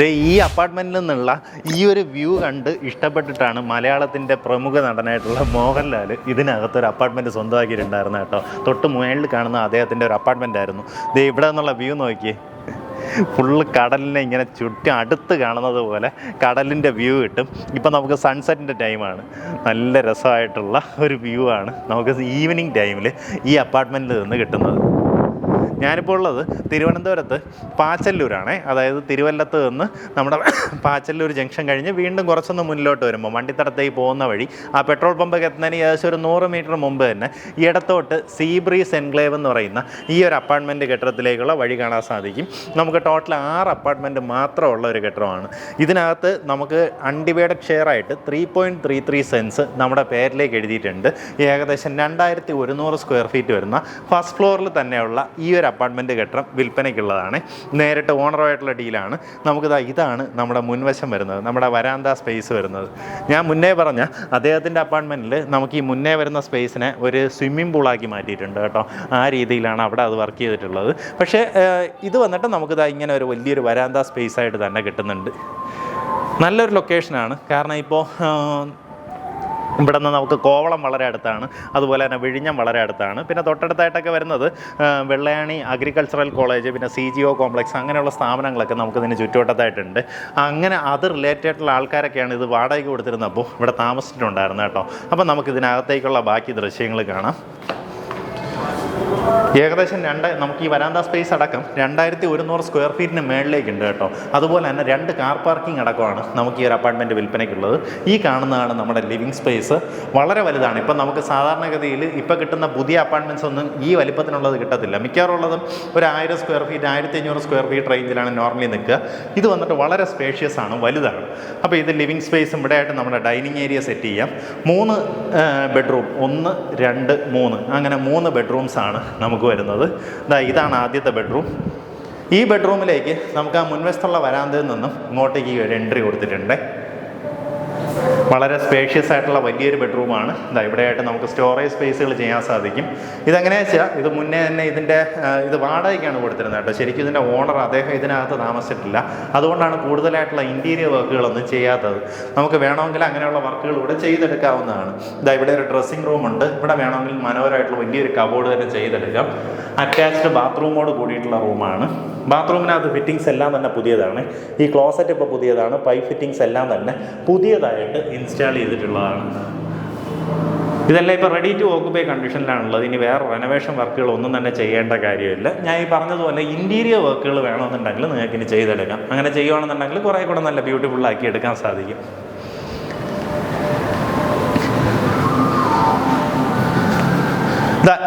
ദേ ഈ അപ്പാർട്ട്മെന്റിൽ നിന്നുള്ള ഈ ഒരു വ്യൂ കണ്ട് ഇഷ്ടപ്പെട്ടിട്ടാണ് മലയാളത്തിന്റെ പ്രമുഖ നടനായിട്ടുള്ള മോഹൻലാൽ ഇതിനകത്തൊരു അപ്പാർട്ട്മെന്റ് സ്വന്തമാക്കിയിട്ടുണ്ടായിരുന്നു കേട്ടോ. തൊട്ട് മുകളിൽ കാണുന്ന അദ്ദേഹത്തിന്റെ ഒരു അപ്പാർട്ട്മെന്റ് ആയിരുന്നു. ദേ ഇവിടെ നിന്നുള്ള വ്യൂ നോക്കിയേ. ഫുള്ള് കടലിനെ ഇങ്ങനെ ചുറ്റും അടുത്ത് കാണുന്നത് പോലെ കടലിന്റെ വ്യൂ കിട്ടും. ഇപ്പം നമുക്ക് സൺസെറ്റിന്റെ ടൈമാണ് നല്ല രസമായിട്ടുള്ള ഒരു വ്യൂ ആണ് നമുക്ക് ഈവനിങ് ടൈമിൽ ഈ അപ്പാർട്ട്മെന്റിൽ നിന്ന് കിട്ടുന്നത്. ഞാനിപ്പോൾ ഉള്ളത് തിരുവനന്തപുരത്ത് പാച്ചല്ലൂരാണേ. അതായത് തിരുവല്ലത്ത് നിന്ന് നമ്മുടെ പാച്ചല്ലൂർ ജംഗ്ഷൻ കഴിഞ്ഞ് വീണ്ടും കുറച്ചൊന്ന് മുന്നിലോട്ട് വരുമ്പോൾ വണ്ടിത്തടത്തേക്ക് പോകുന്ന വഴി ആ പെട്രോൾ പമ്പൊക്കെ എത്തുന്നതിന് ഏകദേശം ഒരു നൂറ് മീറ്റർ മുമ്പ് തന്നെ ഇടത്തോട്ട് സീ ബ്രീസ് എൻക്ലേവ് എന്ന് പറയുന്ന ഈ ഒരു അപ്പാർട്ട്മെന്റ് കെട്ടിടത്തിലേക്കുള്ള വഴി കാണാൻ സാധിക്കും. നമുക്ക് ടോട്ടൽ ആറ് അപ്പാർട്ട്മെന്റ് മാത്രമുള്ള ഒരു കെട്ടിടമാണ്. ഇതിനകത്ത് നമുക്ക് അൺഡിവൈഡഡ് ഷെയർ ആയിട്ട് three point three three cents നമ്മുടെ പേരിലേക്ക് എഴുതിയിട്ടുണ്ട്. ഏകദേശം രണ്ടായിരത്തി ഒരുന്നൂറ് സ്ക്വയർ ഫീറ്റ് വരുന്ന ഫസ്റ്റ് ഫ്ലോറിൽ തന്നെയുള്ള ഈ ഒരു അപ്പാർട്ട്മെന്റ് കെട്ടിടം വിൽപ്പനയ്ക്കുള്ളതാണ്. നേരിട്ട് ഓണറുമായിട്ടുള്ള ഡീലാണ്. നമുക്കിതാ ഇതാണ് നമ്മുടെ മുൻവശം വരുന്നത് നമ്മുടെ വരാന്ത സ്പേസ് വരുന്നത്. ഞാൻ മുന്നേ പറഞ്ഞ അദ്ദേഹത്തിന്റെ അപ്പാർട്ട്മെന്റിൽ നമുക്ക് ഈ മുന്നേ വരുന്ന സ്പേസിനെ ഒരു സ്വിമ്മിംഗ് പൂളാക്കി മാറ്റിയിട്ടുണ്ട് കേട്ടോ. ആ രീതിയിലാണ് അവിടെ അത് വർക്ക് ചെയ്തിട്ടുള്ളത്. പക്ഷേ ഇത് വന്നിട്ട് നമുക്കിതാ ഇങ്ങനെ ഒരു വലിയൊരു വരാന്ത സ്പേസ് ആയിട്ട് തന്നെ കിട്ടുന്നുണ്ട്. നല്ലൊരു ലൊക്കേഷനാണ്. കാരണം ഇപ്പോൾ ഇവിടെ നിന്ന് നമുക്ക് കോവളം വളരെ അടുത്താണ് അതുപോലെ തന്നെ വിഴിഞ്ഞം വളരെ അടുത്താണ്. പിന്നെ തൊട്ടടുത്തായിട്ടൊക്കെ വരുന്നത് വെള്ളയാണി അഗ്രികൾച്ചറൽ കോളേജ് പിന്നെ സി ജി ഒ കോംപ്ലക്സ് അങ്ങനെയുള്ള സ്ഥാപനങ്ങളൊക്കെ നമുക്ക് ഇതിന് ചുറ്റുവട്ടത്തായിട്ടുണ്ട്. അങ്ങനെ അത് റിലേറ്റഡ് ആയിട്ടുള്ള ആൾക്കാരൊക്കെയാണ് ഇത് വാടകയ്ക്ക് കൊടുത്തിരുന്നപ്പോൾ ഇവിടെ താമസിച്ചിട്ടുണ്ടായിരുന്നു കേട്ടോ. അപ്പം നമുക്ക് ഇതിനകത്തേക്കുള്ള ബാക്കി ദൃശ്യങ്ങൾ കാണാം. ഏകദേശം രണ്ട് നമുക്ക് ഈ വരാന്ത സ്പേസ് അടക്കം രണ്ടായിരത്തി ഒരുന്നൂറ് സ്ക്വയർ ഫീറ്റിന് മേളിലേക്കുണ്ട് കേട്ടോ. അതുപോലെ തന്നെ രണ്ട് കാർ പാർക്കിംഗ് അടക്കമാണ് നമുക്ക് ഈ ഒരു അപ്പാർട്ട്മെന്റ് വിൽപ്പനയ്ക്കുള്ളത്. ഈ കാണുന്നതാണ് നമ്മുടെ ലിവിങ് സ്പേസ് വളരെ വലുതാണ്. ഇപ്പം നമുക്ക് സാധാരണഗതിയിൽ ഇപ്പോൾ കിട്ടുന്ന പുതിയ അപ്പാർട്ട്മെന്റ്സ് ഒന്നും ഈ വലിപ്പത്തിനുള്ളത് കിട്ടത്തില്ല. മിക്കവാറും ഉള്ളതും ഒരു ആയിരം സ്ക്വയർ ഫീറ്റ് ആയിരത്തി അഞ്ഞൂറ് സ്ക്വയർ ഫീറ്റ് റേഞ്ചിലാണ് നോർമലി നിൽക്കുക. ഇത് വന്നിട്ട് വളരെ സ്പേഷ്യസ് ആണ് വലുതാണ്. അപ്പോൾ ഇത് ലിവിങ് സ്പേസ് ഇവിടെ ആയിട്ട് നമ്മുടെ ഡൈനിങ് ഏരിയ സെറ്റ് ചെയ്യാം. മൂന്ന് ബെഡ്റൂം ഒന്ന് രണ്ട് മൂന്ന്. അങ്ങനെ മൂന്ന് ബെഡ്റൂംസ് ആണ് നമുക്ക് വരുന്നത്. ഇതാ ഇതാണ് ആദ്യത്തെ ബെഡ്റൂം ഈ ബെഡ്റൂമിലേക്ക് നമുക്ക് ആ മുൻവശത്തുള്ള വരാന്തയിൽ നിന്നും ഇങ്ങോട്ടേക്ക് ഒരു എൻട്രി കൊടുത്തിട്ടുണ്ട്. വളരെ സ്പേഷ്യസ് ആയിട്ടുള്ള വലിയൊരു ബെഡ്റൂമാണ് ഇതാ ഇവിടെയായിട്ട് നമുക്ക് സ്റ്റോറേജ് സ്പേസുകൾ ചെയ്യാൻ സാധിക്കും. ഇതെങ്ങനെയാ വെച്ചാൽ ഇത് മുന്നേ തന്നെ ഇതിന്റെ ഇത് വാടകയ്ക്കാണ് കൊടുത്തിരുന്നത് കേട്ടോ. ശരിക്കും ഇതിന്റെ ഓണർ അദ്ദേഹം ഇതിനകത്ത് താമസിച്ചിട്ടില്ല. അതുകൊണ്ടാണ് കൂടുതലായിട്ടുള്ള ഇന്റീരിയർ വർക്കുകളൊന്നും ചെയ്യാത്തത്. നമുക്ക് വേണമെങ്കിൽ അങ്ങനെയുള്ള വർക്കുകൾ ഇവിടെ ചെയ്തെടുക്കാവുന്നതാണ്. ഇതാ ഇവിടെ ഒരു ഡ്രസ്സിംഗ് റൂം ഉണ്ട്. ഇവിടെ വേണമെങ്കിൽ മനോഹരമായിട്ടുള്ള വലിയൊരു കബോർഡ് തന്നെ ചെയ്തെടുക്കാം. അറ്റാച്ച്ഡ് ബാത്റൂമോട് കൂടിയിട്ടുള്ള റൂമാണ് ബാത്റൂമിനകത്ത് ഫിറ്റിംഗ്സ് എല്ലാം തന്നെ പുതിയതാണ്. ഈ ക്ലോസറ്റ് ഇപ്പോൾ പുതിയതാണ്. പൈപ്പ് ഫിറ്റിംഗ്സ് എല്ലാം തന്നെ പുതിയതായിട്ട് ഇൻസ്റ്റാൾ ചെയ്തിട്ടുള്ളതാണ്. ഇതെല്ലാം ഇപ്പോൾ റെഡി ടു ഓക്കുപൈ കണ്ടീഷനിലാണുള്ളത് ഇനി വേറെ റെനോവേഷൻ വർക്കുകൾ ഒന്നും തന്നെ ചെയ്യേണ്ട കാര്യമില്ല. ഞാൻ ഈ പറഞ്ഞതുപോലെ ഇന്റീരിയർ വർക്കുകൾ വേണമെന്നുണ്ടെങ്കിൽ നിങ്ങൾക്ക് ഇനി ചെയ്തെടുക്കാം. അങ്ങനെ ചെയ്യുകയാണെന്നുണ്ടെങ്കിൽ കുറേ കൂടെ നല്ല ബ്യൂട്ടിഫുൾ ആക്കി എടുക്കാൻ സാധിക്കും.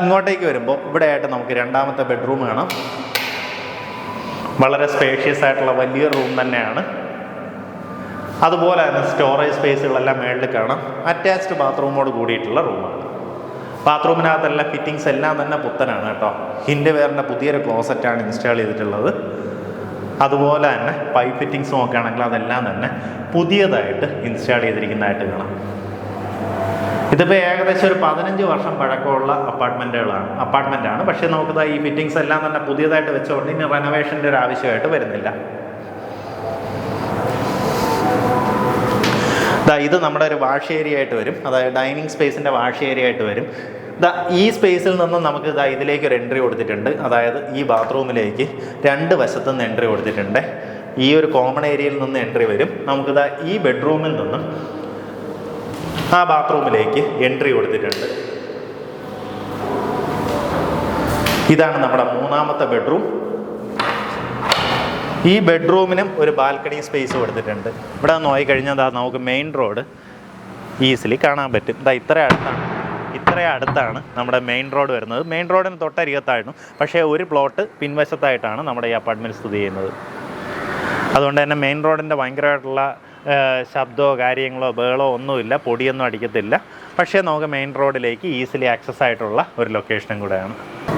ഇങ്ങോട്ടേക്ക് വരുമ്പോൾ ഇവിടെയായിട്ട് നമുക്ക് രണ്ടാമത്തെ ബെഡ്റൂം വേണം വളരെ സ്പേഷ്യസ് ആയിട്ടുള്ള വലിയ റൂം തന്നെയാണ്. അതുപോലെ തന്നെ സ്റ്റോറേജ് സ്പേസുകളെല്ലാം മേളിൽ കാണാം. അറ്റാച്ച്ഡ് ബാത്റൂമോട് കൂടിയിട്ടുള്ള റൂമാണ് ബാത്റൂമിനകത്തെല്ലാം ഫിറ്റിങ്സ് എല്ലാം തന്നെ പുത്തനാണ് കേട്ടോ. ഹിന്റെ വേറിന്റെ പുതിയൊരു ക്ലോസറ്റാണ് ഇൻസ്റ്റാൾ ചെയ്തിട്ടുള്ളത്. അതുപോലെ തന്നെ പൈപ്പ് ഫിറ്റിങ്സ് നോക്കുകയാണെങ്കിൽ അതെല്ലാം തന്നെ പുതിയതായിട്ട് ഇൻസ്റ്റാൾ ചെയ്തിരിക്കുന്നതായിട്ട് കാണാം. ഇതിപ്പോൾ ഏകദേശം ഒരു പതിനഞ്ച് വർഷം പഴക്കമുള്ള അപ്പാർട്ട്മെന്റുകളാണ് അപ്പാർട്ട്മെന്റാണ് പക്ഷേ നമുക്കിത് ഈ ഫിറ്റിങ്സ് എല്ലാം തന്നെ പുതിയതായിട്ട് വെച്ചുകൊണ്ട് ഇനി റെനോവേഷന്റെ ഒരു ആവശ്യമായിട്ട് വരുന്നില്ല. ദാ ഇത് നമ്മുടെ ഒരു വാഷ് ഏരിയ ആയിട്ട് വരും. അതായത് ഡൈനിങ് സ്പേസിന്റെ വാഷ് ഏരിയ ആയിട്ട് വരും. ദാ ഈ സ്പേസിൽ നിന്നും നമുക്ക് ദാ ഇതിലേക്ക് ഒരു എൻട്രി കൊടുത്തിട്ടുണ്ട്. അതായത് ഈ ബാത്റൂമിലേക്ക് രണ്ട് വശത്തു നിന്ന് എൻട്രി കൊടുത്തിട്ടുണ്ട്. ഈ ഒരു കോമൺ ഏരിയയിൽ നിന്ന് എൻട്രി വരും. നമുക്ക് ദാ ഈ ബെഡ്റൂമിൽ നിന്നും ആ ബാത്റൂമിലേക്ക് എൻട്രി കൊടുത്തിട്ടുണ്ട്. ഇതാണ് നമ്മുടെ മൂന്നാമത്തെ ബെഡ്റൂം. ഈ ബെഡ്റൂമിനും ഒരു ബാൽക്കണി സ്പേസ് കൊടുത്തിട്ടുണ്ട്. ഇവിടെ നോയി കഴിഞ്ഞാൽ നമുക്ക് മെയിൻ റോഡ് ഈസിലി കാണാൻ പറ്റും. ഇതാ ഇത്ര അടുത്താണ്. ഇത്ര അടുത്താണ് നമ്മുടെ മെയിൻ റോഡ് വരുന്നത്. മെയിൻ റോഡിന് തൊട്ടരികത്തായിരുന്നു. പക്ഷേ ഒരു പ്ലോട്ട് പിൻവശത്തായിട്ടാണ് നമ്മുടെ ഈ അപ്പാർട്ട്മെന്റ് സ്ഥിതി ചെയ്യുന്നത്. അതുകൊണ്ട് തന്നെ മെയിൻ റോഡിന്റെ ഭയങ്കരമായിട്ടുള്ള ശബ്ദമോ കാര്യങ്ങളോ ബേളോ ഒന്നുമില്ല. പൊടിയൊന്നും അടിക്കത്തില്ല. പക്ഷേ നമുക്ക് മെയിൻ റോഡിലേക്ക് ഈസിലി ആക്സസ് ആയിട്ടുള്ള ഒരു ലൊക്കേഷനും കൂടെയാണ്.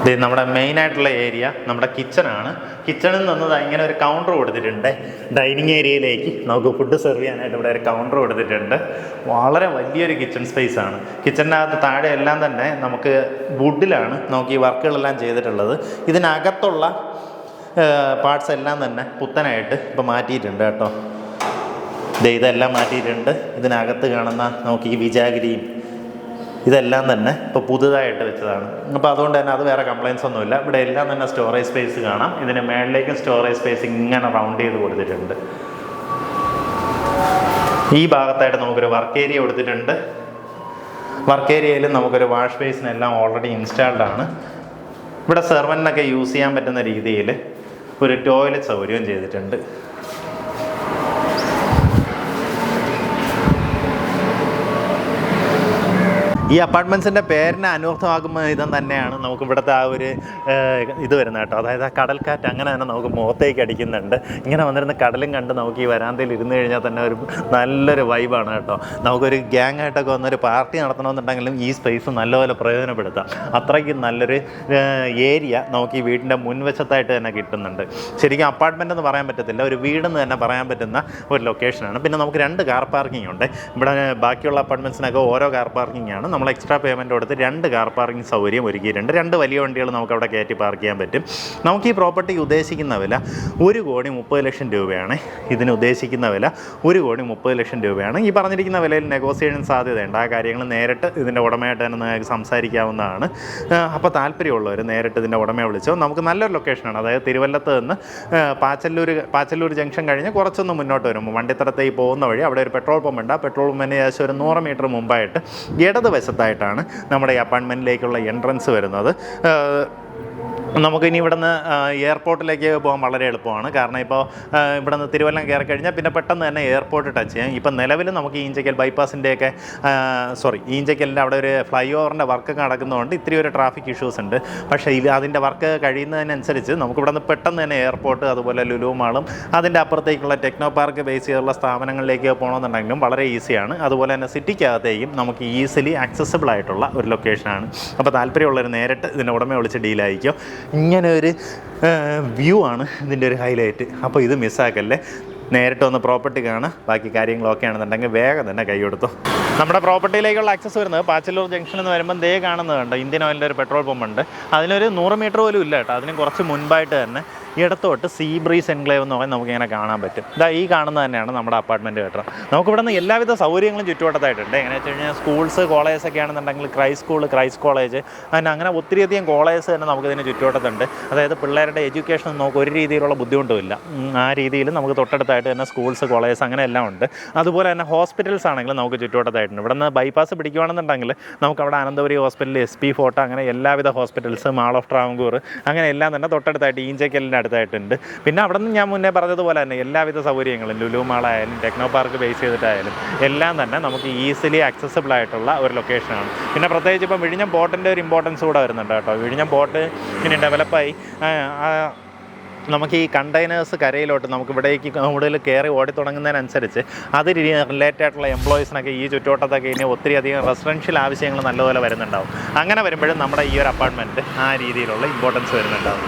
ഇത് നമ്മുടെ മെയിൻ ആയിട്ടുള്ള ഏരിയ നമ്മുടെ കിച്ചണാണ് കിച്ചണിൽ നിന്ന് ഇങ്ങനെ ഒരു കൗണ്ടർ കൊടുത്തിട്ടുണ്ട്. ഡൈനിങ് ഏരിയയിലേക്ക് നമുക്ക് ഫുഡ് സെർവ് ചെയ്യാനായിട്ട് ഇവിടെ ഒരു കൗണ്ടർ കൊടുത്തിട്ടുണ്ട്. വളരെ വലിയൊരു കിച്ചൺ സ്പേസ് ആണ്. കിച്ചണിനകത്ത് താഴെ എല്ലാം തന്നെ നമുക്ക് വുഡിലാണ് നമുക്ക് ഈ വർക്കുകളെല്ലാം ചെയ്തിട്ടുള്ളത്. ഇതിനകത്തുള്ള പാർട്സ് എല്ലാം തന്നെ പുത്തനായിട്ട് ഇപ്പോൾ മാറ്റിയിട്ടുണ്ട് കേട്ടോ. ഇതെല്ലാം മാറ്റിയിട്ടുണ്ട്. ഇതിനകത്ത് കാണുന്ന നമുക്ക് ഈ വിജാഗിരിയും ഇതെല്ലാം തന്നെ ഇപ്പോൾ പുതുതായിട്ട് വെച്ചതാണ്. അപ്പോൾ അതുകൊണ്ട് തന്നെ അത് വേറെ കംപ്ലയിൻസ് ഒന്നുമില്ല. ഇവിടെ എല്ലാം തന്നെ സ്റ്റോറേജ് സ്പേസ് കാണാം. ഇതിന് മേളിലേക്കും സ്റ്റോറേജ് സ്പേസ് ഇങ്ങനെ റൗണ്ട് ചെയ്ത് കൊടുത്തിട്ടുണ്ട്. ഈ ഭാഗത്തായിട്ട് നമുക്കൊരു വർക്ക് ഏരിയ കൊടുത്തിട്ടുണ്ട്. വർക്ക് ഏരിയയിൽ നമുക്കൊരു വാഷ് ബേസിനെല്ലാം ഓൾറെഡി ഇൻസ്റ്റാൾഡ് ആണ്. ഇവിടെ സെർവന്റിനൊക്കെ യൂസ് ചെയ്യാൻ പറ്റുന്ന രീതിയിൽ ഒരു ടോയ്ലറ്റ് സൗകര്യവും ചെയ്തിട്ടുണ്ട്. ഈ അപ്പാർട്ട്മെന്റ്സിന്റെ പേരിനെ അനൂർത്ഥമാകുന്ന വിധം തന്നെയാണ്. നമുക്ക് ഇവിടുത്തെ ആ ഒരു ഇത് വരുന്നത് കേട്ടോ. അതായത് ആ കടൽക്കാറ്റ് അങ്ങനെ തന്നെ നമുക്ക് മുഖത്തേക്ക് അടിക്കുന്നുണ്ട്. ഇങ്ങനെ വന്നിരുന്ന കടലും കണ്ട് നമുക്ക് ഈ വരാന്തയിൽ ഇരുന്ന് കഴിഞ്ഞാൽ തന്നെ ഒരു നല്ലൊരു വൈബാണ് കേട്ടോ. നമുക്കൊരു ഗ്യാങ് ആയിട്ടൊക്കെ വന്നൊരു പാർട്ടി നടത്തണമെന്നുണ്ടെങ്കിലും ഈ സ്പേസ് നല്ലപോലെ പ്രയോജനപ്പെടുത്താം. അത്രയ്ക്ക് നല്ലൊരു ഏരിയ നമുക്ക് ഈ വീടിന്റെ മുൻവശത്തായിട്ട് തന്നെ കിട്ടുന്നുണ്ട്. ശരിക്കും അപ്പാർട്ട്മെന്റ് എന്ന് പറയാൻ പറ്റത്തില്ല. ഒരു വീടെന്ന് തന്നെ പറയാൻ പറ്റുന്ന ഒരു ലൊക്കേഷനാണ് പിന്നെ നമുക്ക് രണ്ട് കാർ പാർക്കിംഗ് ഉണ്ട്. ഇവിടെ ബാക്കിയുള്ള അപ്പാർട്ട്മെന്റ്സിനൊക്കെ ഓരോ കാർ പാർക്കിംഗ് ആണ്. നമ്മൾ എക്സ്ട്രാ പേയ്മെന്റ് കൊടുത്ത് രണ്ട് കാർ പാർക്കിംഗ് സൗകര്യം ഒരുക്കിയിട്ടുണ്ട്. രണ്ട് വലിയ വണ്ടികൾ നമുക്ക് അവിടെ കയറ്റി പാർക്ക് ചെയ്യാൻ പറ്റും. നമുക്ക് ഈ പ്രോപ്പർട്ടി ഉദ്ദേശിക്കുന്ന വില ഒരു കോടി മുപ്പത് ലക്ഷം രൂപയാണ്. ഇതിന് ഉദ്ദേശിക്കുന്ന വില ഒരു കോടി മുപ്പത് ലക്ഷം രൂപയാണ്. ഈ പറഞ്ഞിരിക്കുന്ന വിലയിൽ നെഗോസിയേഷൻ സാധ്യതയുണ്ട്. ആ കാര്യങ്ങൾ നേരിട്ട് ഇതിന്റെ ഉടമയായിട്ട് തന്നെ നിങ്ങൾക്ക് സംസാരിക്കാവുന്നതാണ്. അപ്പോൾ താല്പര്യമുള്ളവർ നേരിട്ട് ഇതിന്റെ ഉടമയെ വിളിച്ചോ. നമുക്ക് നല്ലൊരു ലൊക്കേഷനാണ് അതായത് തിരുവല്ലത്ത് നിന്ന് പാച്ചല്ലൂർ പാച്ചല്ലൂർ ജംഗ്ഷൻ കഴിഞ്ഞ് കുറച്ചൊന്ന് മുന്നോട്ട് വരുമ്പോൾ വണ്ടിത്തടത്തേക്ക് പോകുന്ന വഴി അവിടെ ഒരു പെട്രോൾ പമ്പ് ഉണ്ട്. ആ പെട്രോൾ പമ്പിന് ഏകദേശം ഒരു നൂറ് മീറ്റർ മുമ്പായിട്ട് ഇടതുവശത്തായിട്ടാണ് നമ്മുടെ ഈ അപ്പാർട്ട്മെന്റിലേക്കുള്ള എൻട്രൻസ് വരുന്നത്. ആ, നമുക്കിനി ഇവിടുന്ന് എയർപോർട്ടിലേക്ക് പോകാൻ വളരെ എളുപ്പമാണ്. കാരണം ഇപ്പോൾ ഇവിടുന്ന് തിരുവല്ലം കയറി കഴിഞ്ഞാൽ പിന്നെ പെട്ടെന്ന് തന്നെ എയർപോർട്ട് ടച്ച് ചെയ്യാം. ഇപ്പം നിലവിൽ നമുക്ക് ഈഞ്ചക്കൽ ബൈപ്പാസിന്റെയൊക്കെ സോറി ഈഞ്ചക്കലിന്റെ അവിടെ ഒരു ഫ്ലൈ ഓവറിന്റെ വർക്ക് നടക്കുന്നതുകൊണ്ട് ഇത്തിരി ഒരു ട്രാഫിക് ഇഷ്യൂസ് ഉണ്ട്. പക്ഷേ ഇത് അതിന്റെ വർക്ക് കഴിയുന്നതിനനുസരിച്ച് നമുക്ക് ഇവിടുന്ന് പെട്ടെന്ന് തന്നെ എയർപോർട്ട് അതുപോലെ ലുലു മാളും അതിന്റെ അപ്പുറത്തേക്കുള്ള ടെക്നോ പാർക്ക് ബേസ് ചെയ്തുള്ള സ്ഥാപനങ്ങളിലേക്ക് പോകണമെന്നുണ്ടെങ്കിലും വളരെ ഈസിയാണ്. അതുപോലെ തന്നെ സിറ്റിക്കകത്തേക്കും നമുക്ക് ഈസിലി ആക്സസിബിൾ ആയിട്ടുള്ള ഒരു ലൊക്കേഷനാണ് അപ്പോൾ താല്പര്യമുള്ളവർ നേരിട്ട് ഇതിന്റെ ഉടമ വിളിച്ച് ഡീലായിരിക്കും ഇങ്ങനെ ഒരു വ്യൂ ആണ് ഇതിന്റെ ഒരു ഹൈലൈറ്റ് അപ്പോൾ ഇത് മിസ്സാക്കല്ലേ നേരിട്ട് ഒന്ന് പ്രോപ്പർട്ടി കാണുക ബാക്കി കാര്യങ്ങളൊക്കെ ആണെന്നുണ്ടെങ്കിൽ വേഗം തന്നെ കൈ കൊടുത്തു. നമ്മുടെ പ്രോപ്പർട്ടിയിലേക്കുള്ള ആക്സസ് വരുന്നത് പാച്ചല്ലൂർ ജംഗ്ഷൻ എന്ന് വരുമ്പോൾ ദേ കാണുന്നതുണ്ട് ഇന്ത്യൻ ഓയിലിന്റെ ഒരു പെട്രോൾ പമ്പ് ഉണ്ട്. അതിനൊരു നൂറ് മീറ്റർ പോലും ഇല്ല കേട്ടോ. അതിന് കുറച്ച് മുൻപായിട്ട് തന്നെ ഇടത്തോട്ട് സീ ബ്രീസ് എൻക്ലേവ് എന്ന് പറയുന്നത് നമുക്ക് ഇങ്ങനെ കാണാൻ പറ്റും. ഇതാ ഈ കാണുന്നത് തന്നെയാണ് നമ്മുടെ അപ്പാർട്ട്മെന്റ് കെട്ടണം നമുക്ക് ഇവിടെ നിന്ന് എല്ലാവിധ സൗകര്യങ്ങളും ചുറ്റുവട്ടത്തായിട്ടുണ്ട്. എങ്ങനെ വെച്ച് കഴിഞ്ഞാൽ സ്കൂൾസ് കോളേജസ് ഒക്കെ ആണെന്നുണ്ടെങ്കിൽ ക്രൈസ്റ്റ് സ്കൂൾ ക്രൈസ്റ്റ് കോളേജ് അങ്ങനെ അങ്ങനെ ഒത്തിരിയധികം കോളേജസ് തന്നെ നമുക്ക് ഇതിന് ചുറ്റുവട്ടത്തുണ്ട്. അതായത് പിള്ളേരുടെ എഡ്യൂക്കേഷൻ നമുക്ക് ഒരു രീതിയിലുള്ള ബുദ്ധിമുട്ടുമില്ല. ആ രീതിയിൽ നമുക്ക് തൊട്ടടുത്തായിട്ട് തന്നെ സ്കൂൾസ് കോളേജസ് അങ്ങനെ എല്ലാം ഉണ്ട്. അതുപോലെ തന്നെ ഹോസ്പിറ്റൽസ് ആണെങ്കിലും നമുക്ക് ചുറ്റുവട്ടത്തായിട്ടുണ്ട്. ഇവിടെ നിന്ന് ബൈപ്പാസ് പിടിക്കുകയാണെന്നുണ്ടെങ്കിൽ നമുക്ക് അവിടെ Ananthapuri hospital S P fort അങ്ങനെ എല്ലാവിധ ഹോസ്പിറ്റൽസ് മാൾ ഓഫ് ട്രാവൻകൂർ അങ്ങനെ എല്ലാം തന്നെ തൊട്ടടുത്തായിട്ട് ഈഞ്ചക്കലിന്റെ അടുത്തായിട്ടുണ്ട്. പിന്നെ അവിടെ നിന്ന് ഞാൻ മുന്നേ പറഞ്ഞതുപോലെ തന്നെ എല്ലാവിധ സൗകര്യങ്ങളും ലുലു മാളായാലും ടെക്നോ പാർക്ക് ബേസ് ചെയ്തിട്ടായാലും എല്ലാം തന്നെ നമുക്ക് ഈസിലി ആക്സസിബിൾ ആയിട്ടുള്ള ഒരു ലൊക്കേഷനാണ് പിന്നെ പ്രത്യേകിച്ച് ഇപ്പം വിഴിഞ്ഞം ബോട്ടിന്റെ ഒരു ഇമ്പോർട്ടൻസ് കൂടെ വരുന്നുണ്ട് കേട്ടോ. വിഴിഞ്ഞം ബോട്ട് ഇനി ഡെവലപ്പായി നമുക്ക് ഈ കണ്ടെയ്നേഴ്സ് കരയിലോട്ട് നമുക്ക് ഇവിടേക്ക് കൂടുതൽ കയറി ഓടി തുടങ്ങുന്നതിനനുസരിച്ച് അത് റിലേറ്റഡ് ആയിട്ടുള്ള എംപ്ലോയീസിനൊക്കെ ഈ ചുറ്റുവട്ടത്തൊക്കെ ഇനി ഒത്തിരി അധികം റെസിഡൻഷ്യൽ ആവശ്യങ്ങൾ നല്ലപോലെ വരുന്നുണ്ടാവും. അങ്ങനെ വരുമ്പോഴും നമ്മുടെ ഈ ഒരു അപ്പാർട്ട്മെന്റ് ആ രീതിയിലുള്ള ഇമ്പോർട്ടൻസ് വരുന്നുണ്ടാവും.